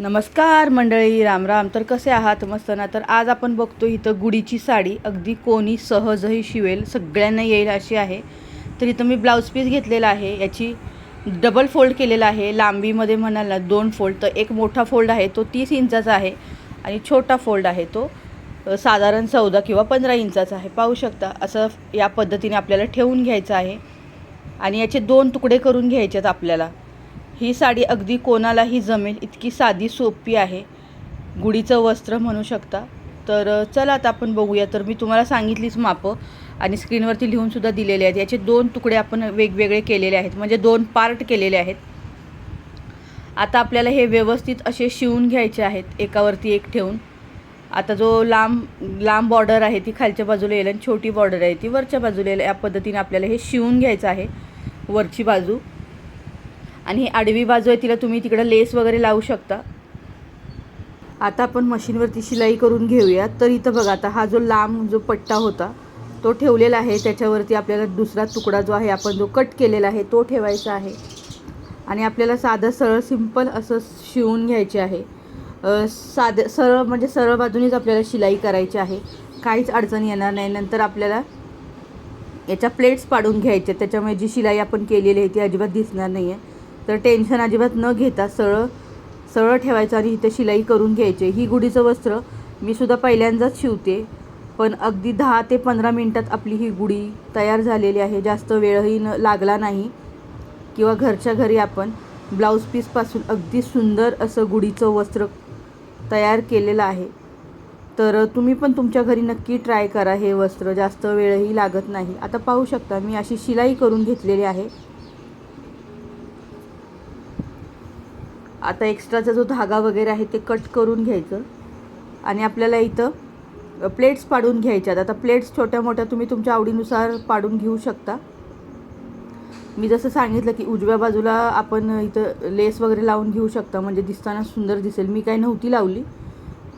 नमस्कार मंडळी राम राम तर कसे आहात? मस्त ना? तर आज आपण बघतो इथं गुडीची साडी. अगदी कोणी सहजही शिवेल सगळ्यांना येईल अशी आहे. तर इथं मी ब्लाऊज पीस घेतलेला आहे. याची डबल फोल्ड केलेला आहे. लांबीमध्ये म्हणाल ना दोन फोल्ड तर एक मोठा फोल्ड आहे तो तीस इंचाचा आहे आणि छोटा फोल्ड आहे तो साधारण चौदा किंवा पंधरा इंचाचा आहे. पाहू शकता असं या पद्धतीने आपल्याला ठेवून घ्यायचं आहे. आणि याचे दोन तुकडे करून घ्यायचे आहेत आपल्याला. ही साडी अगदी कोणालाही जमेल इतकी साधी सोपी आहे. गुढीचं वस्त्र म्हणू शकता. तर चला आता आपण बघूया. तर मी तुम्हाला सांगितलीच मापं आणि स्क्रीनवरती लिहूनसुद्धा दिलेले आहेत. याचे दोन तुकडे आपण वेगवेगळे केलेले आहेत. म्हणजे दोन पार्ट केलेले आहेत. आता आपल्याला हे व्यवस्थित असे शिवून घ्यायचे आहेत. एकावरती एक ठेवून. आता जो लांब लांब बॉर्डर आहे ती खालच्या बाजूला येईल आणि छोटी बॉर्डर आहे ती वरच्या बाजूला येईल. या पद्धतीने आपल्याला हे शिवून घ्यायचं आहे. वरची बाजू. आणि ही आडवी बाजू आहे तिला तुम्ही तिकडं लेस वगैरे लावू शकता. आता आपण मशीनवरती शिलाई करून घेऊया. तर इथं बघा आता हा जो लांब जो पट्टा होता तो ठेवलेला आहे. त्याच्यावरती आपल्याला दुसरा तुकडा जो आहे आपण जो कट केलेला आहे तो ठेवायचा आहे. आणि आपल्याला साधं सरळ सिंपल असं शिवून घ्यायचे आहे. साध साधं सरळ म्हणजे सरळ बाजूनीच आपल्याला शिलाई करायची आहे. काहीच अडचण येणार नाही. नंतर आपल्याला याच्या प्लेट्स पाडून घ्यायच्या त्याच्यामुळे जी शिलाई आपण केलेली आहे ती अजिबात दिसणार नाही आहे तर टेन्शन अजिबात न घेता सरळ सरळ ठेवायचं आणि इथे शिलाई करून घ्यायची. ही गुढीचं वस्त्र मी सुद्धा पहिल्यांदाच शिवते. पण अगदी दहा ते पंधरा मिनटात आपली ही गुढी तयार झालेली आहे. जास्त वेळही न लागला नाही. किंवा घरच्या घरी आपण ब्लाऊज पीसपासून अगदी सुंदर असं गुढीचं वस्त्र तयार केलेलं आहे. तर तुम्ही पण तुमच्या घरी नक्की ट्राय करा हे वस्त्र. जास्त वेळही लागत नाही. आता पाहू शकता मी अशी शिलाई करून घेतलेली आहे. आता एक्स्ट्राचा जो धागा वगैरे आहे ते कट करून घ्यायचं. आणि आपल्याला इथं प्लेट्स पाडून घ्यायच्यात. आता प्लेट्स छोट्या मोठ्या तुम्ही तुमच्या आवडीनुसार पाडून घेऊ शकता. मी जसं सांगितलं की उजव्या बाजूला आपण इथं लेस वगैरे लावून घेऊ शकता. म्हणजे दिसताना सुंदर दिसेल. मी काही नव्हती लावली.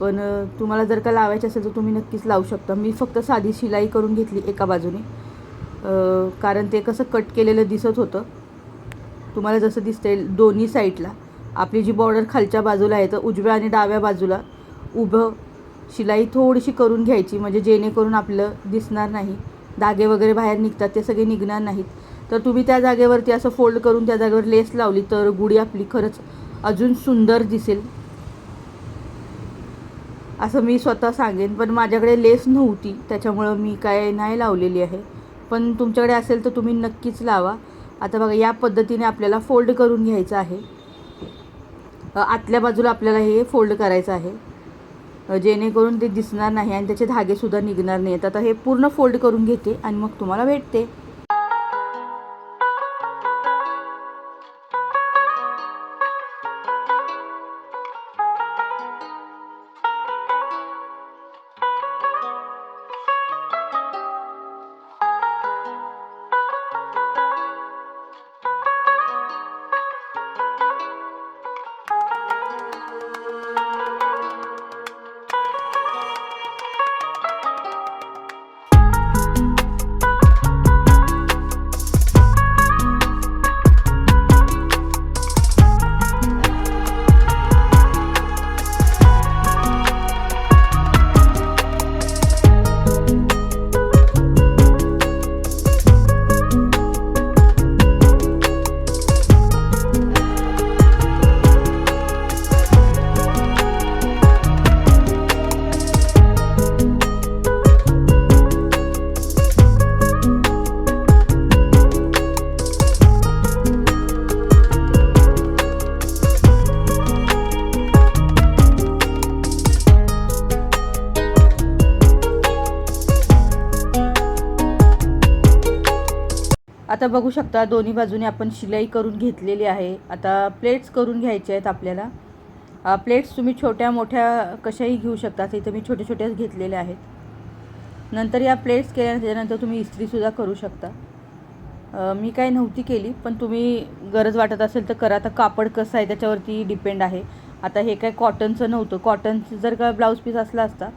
पण तुम्हाला जर का लावायची असेल तर तुम्ही नक्कीच लावू शकता. मी फक्त साधी शिलाई करून घेतली एका बाजूने. कारण ते कसं कट केलेलं दिसत होतं. तुम्हाला जसं दिसतंय दोन्ही साईडला आपली जी बॉर्डर खालच्या बाजूला आहे तर उजव्या आणि डाव्या बाजूला उभं शिलाई थोडीशी करून घ्यायची म्हणजे जेणेकरून आपलं दिसणार नाही. धागे वगैरे बाहेर निघतात ते सगळे निघणार नाहीत. तर तुम्ही त्या जागेवरती असं फोल्ड करून त्या जागेवर लेस लावली तर गुढी आपली खरंच अजून सुंदर दिसेल. असं मी स्वतः सांगेन पण माझ्याकडे लेस नव्हती त्याच्यामुळं मी काय नाही लावलेली आहे. पण तुमच्याकडे असेल तर तुम्ही नक्कीच लावा. आता बघा या पद्धतीने आपल्याला फोल्ड करून घ्यायचं आहे. आतल्या बाजूला आपल्याला हे फोल्ड करायचं आहे. जेणेकरून ते दिसणार नाही आणि त्याचे धागेसुद्धा निघणार नाहीत. आता हे पूर्ण फोल्ड करून घेते आणि मग तुम्हाला भेटते. आता बघू शकता दोन्ही बाजूने आपण शिलाई करून घेतलेली आहे. आता प्लेट्स करून घ्यायचे आहेत आपल्याला. प्लेट्स तुम्ही छोट्या मोठ्या कशाही घेऊ शकता इथं मी छोट्या छोट्याच घेतलेल्या आहेत. नंतर या प्लेट्स केल्या त्याच्यानंतर तुम्ही इस्त्रीसुद्धा करू शकता. मी काय नव्हती केली पण तुम्ही गरज वाटत असेल तर करा. आता कापड कसं आहे त्याच्यावरती डिपेंड आहे. आता हे काय कॉटनचं नव्हतं. कॉटनचं जर का ब्लाऊज पीस असला असता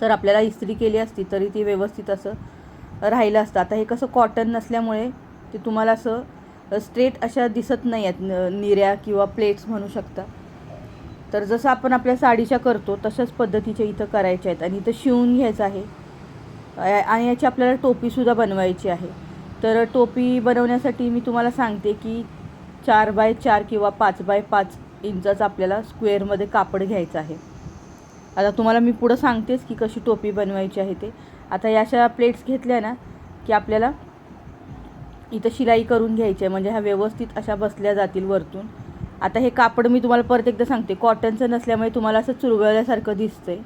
तर आपल्याला इस्त्री केली असती तरी ती व्यवस्थित असं राहिलं असतं. आता हे कसं कॉटन नसल्यामुळे ते तुम्हाला असं स्ट्रेट अशा दिसत नाही आहेत न- निऱ्या किंवा प्लेट्स म्हणू शकता. तर जसं आपण आपल्या साडीच्या करतो तशाच पद्धतीच्या इथं करायच्या आहेत. आणि इथं शिवून घ्यायचं आहे. आणि याची आपल्याला टोपीसुद्धा बनवायची आहे. तर टोपी बनवण्यासाठी मी तुम्हाला सांगते की चार बाय चार किंवा पाच बाय पाच इंचाचं आपल्याला स्क्वेअरमध्ये कापड घ्यायचं आहे. आता तुम्हाला मी पुढं सांगतेच की कशी टोपी बनवायची आहे ते. आता या अशा प्लेट्स घेतल्या ना की आपल्याला इथं शिलाई करून घ्यायची आहे. म्हणजे ह्या व्यवस्थित अशा बसल्या जातील वरतून. आता हे कापड मी तुम्हाला परत एकदा सांगते. कॉटनचं नसल्यामुळे तुम्हाला असं चुरगळल्यासारखं दिसतंय.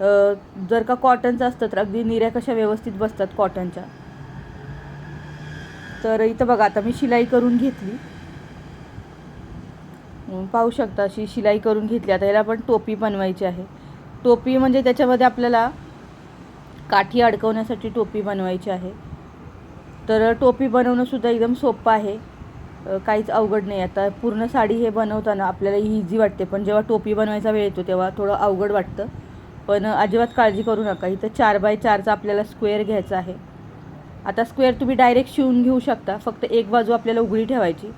आहे जर का कॉटनचं असतं तर अगदी निऱ्या कशा व्यवस्थित बसतात कॉटनच्या तर इथं बघा आता मी शिलाई करून घेतली. पाहू शकता अशी शिलाई करून घेतली. आता याला पण टोपी बनवायची आहे. टोपी म्हणजे त्याच्यामध्ये आपल्याला काठी अडकवण्यासाठी टोपी बनवायची आहे. तर टोपी बनवणंसुद्धा एकदम सोपं आहे. काहीच अवघड नाही. आता पूर्ण साडी हे बनवताना आपल्याला इझी वाटते. पण जेव्हा टोपी बनवायचा वेळ येतो तेव्हा थोडं अवघड वाटतं. पण अजिबात काळजी करू नका. इथं चार बाय चारचा आपल्याला स्क्वेअर घ्यायचा आहे. आता स्क्वेअर तुम्ही डायरेक्ट शिवून घेऊ शकता. फक्त एक बाजू आपल्याला उघडी ठेवायची.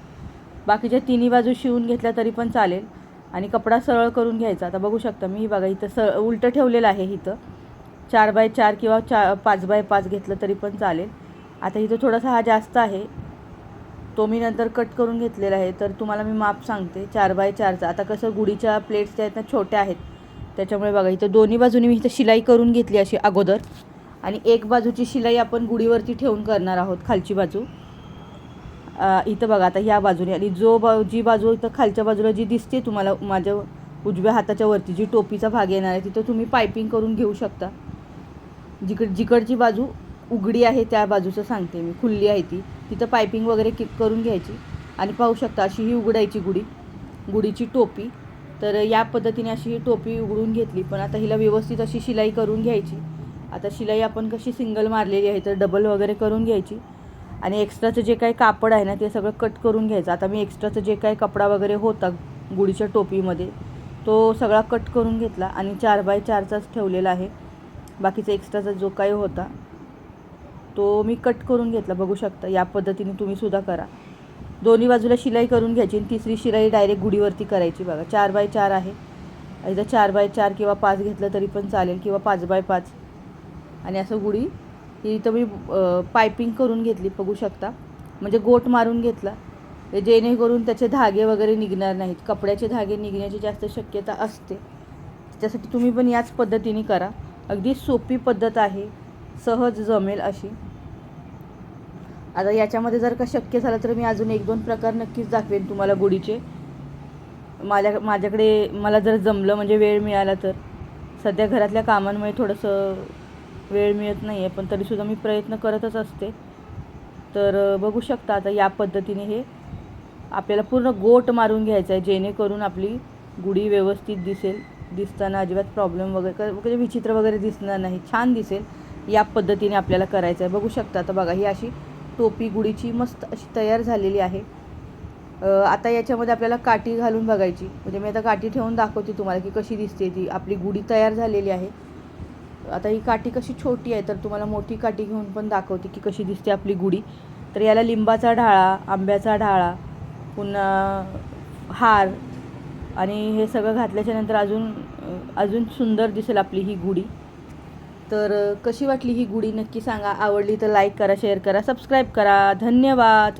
बाकीच्या तिन्ही बाजू शिवून घेतल्या तरी पण चालेल. आणि कपडा सरळ करून घ्यायचा. आता बघू शकता मी बघा इथं स उलटं ठेवलेलं आहे इथं. चार बाय चार किंवा चा पाच बाय पाच घेतलं तरी पण चालेल. आता इथं थोडासा हा जास्त आहे. तो मी नंतर कट करून घेतलेला आहे. तर तुम्हाला मी माप सांगते. चार बाय चारचा. आता कसं गुढीच्या प्लेट्स ज्या आहेत ना छोट्या आहेत. त्याच्यामुळे बघा इथं दोन्ही बाजूनी मी इथं शिलाई करून घेतली अशी अगोदर. आणि एक बाजूची शिलाई आपण गुढीवरती ठेवून करणार आहोत खालची बाजू. इथं बघा आता ह्या बाजूने. आणि जो बा जी बाजू इथं खालच्या बाजूला जी दिसते तुम्हाला माझ्या उजव्या हाताच्या वरती जी टोपीचा भाग येणार आहे तिथं तुम्ही पायपिंग करून घेऊ शकता. जिकड जिकडची बाजू उघडी आहे त्या बाजूचं सांगते मी. खुल्ली आहे ती. तिथं पायपिंग वगैरे कि करून घ्यायची. आणि पाहू शकता अशी ही उघडायची गुढी गुढीची टोपी. तर या पद्धतीने अशी ही टोपी उघडून घेतली. पण आता हिला व्यवस्थित अशी शिलाई करून घ्यायची. आता शिलाई आपण कशी सिंगल मारलेली आहे तर डबल वगैरे करून घ्यायची. आणि एक्स्ट्राचं जे काही कापड आहे ना ते सगळं कट करून घ्यायचं. आता मी एक्स्ट्राचं जे काही कपडा वगैरे होता गुढीच्या टोपीमध्ये तो सगळा कट करून घेतला आणि चार बाय चारचाच ठेवलेला आहे. बाकीचा एक्स्ट्राचा जो काही होता तो मी कट करून घेतला. बघू शकता या पद्धतीने तुम्ही सुद्धा करा. दोन्ही बाजूला शिलाई करून घ्यायची आणि तिसरी शिलाई डायरेक्ट गुढीवरती करायची बघा. चार बाय चार आहे. एकदा चार बाय चार किंवा पाच घेतलं तरी पण चालेल किंवा पाच बाय पाच. आणि असं गुढी की इथं मी पायपिंग करून घेतली बघू शकता. म्हणजे गोट मारून घेतला. ते जेणेकरून त्याचे धागे वगैरे निघणार नाहीत. कपड्याचे धागे निघण्याची जास्त शक्यता असते. त्याच्यासाठी तुम्ही पण याच पद्धतीने करा. अगदी सोपी पद्धत आहे. सहज जमेल अशी. आता याच्यामध्ये जर का शक्य झालं तर मी अजून एक दोन प्रकार नक्कीच दाखवेन तुम्हाला गुढीचे. माझ्या माझ्याकडे मला जर जमलं म्हणजे वेळ मिळाला तर. सध्या घरातल्या कामांमुळे थोडंसं वेळ मिळत नाही आहे पण तरीसुद्धा मी प्रयत्न करतच असते. तर बघू शकता आता या पद्धतीने हे आपल्याला पूर्ण गोट मारून घ्यायचं आहे जेणेकरून आपली गुढी व्यवस्थित दिसेल. दिसताना अजिबात प्रॉब्लेम वगैरे वगैरे म्हणजे विचित्र वगैरे दिसणार नाही. छान दिसेल. या पद्धतीने आपल्याला करायचं आहे. बघू शकता आता बघा ही अशी टोपी गुढीची मस्त अशी तयार झालेली आहे. आता याच्यामध्ये आपल्याला काठी घालून बघायची. म्हणजे मी आता काठी ठेवून दाखवते तुम्हाला की कशी दिसते ती. आपली गुढी तयार झालेली आहे. आता ही काठी कशी छोटी आहे तर तुम्हाला मोठी काठी घेऊन पण दाखवते की कशी दिसते आपली गुढी. तर याला लिंबाचा ढाळा आंब्याचा ढाळा पुन्हा हार आणि हे सगळं घातल्याच्यानंतर अजून अजून सुंदर दिसेल आपली ही गुढी. तर कशी वाटली ही गुढी नक्की सांगा. आवडली तर लाईक करा शेअर करा सबस्क्राईब करा. धन्यवाद.